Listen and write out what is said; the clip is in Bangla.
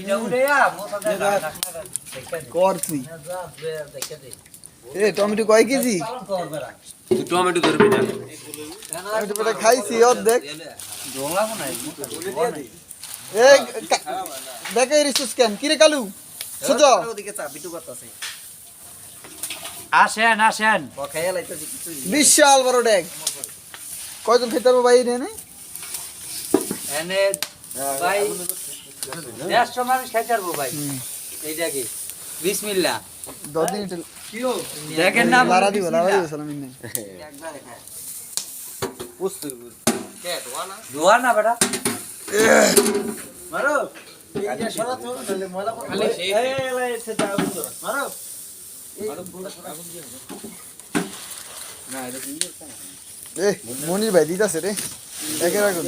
এটা উড়ে আ মোটা দেখা দেখা দেখে দে কর তুই যা বে দেখে দে এ টমেটো কয় কেজি? পালন কর বেড়া তুই টমেটো ধরবি না। টমেটো পেটে খাইছি অর্ধেক। এ দেখে রিসুস কেন? কিরে কালু? সুজ। ওদিকে চা বিটু করতেছে আসেন আসেন। খাইয়া লাইতেছি কিছু বিশাল বড় ড্যাগ কয়জন খেতে পারব ভাই রে নে এনে ভাই দেড়শো মানুষ খাইতে পারব ভাই। এইটা কি বিসমিল্লা দেখেন না ধোয়া না? বেটা। মারো। মারো। এ মনির ভাই দিতাছে রে। একে রাখুন।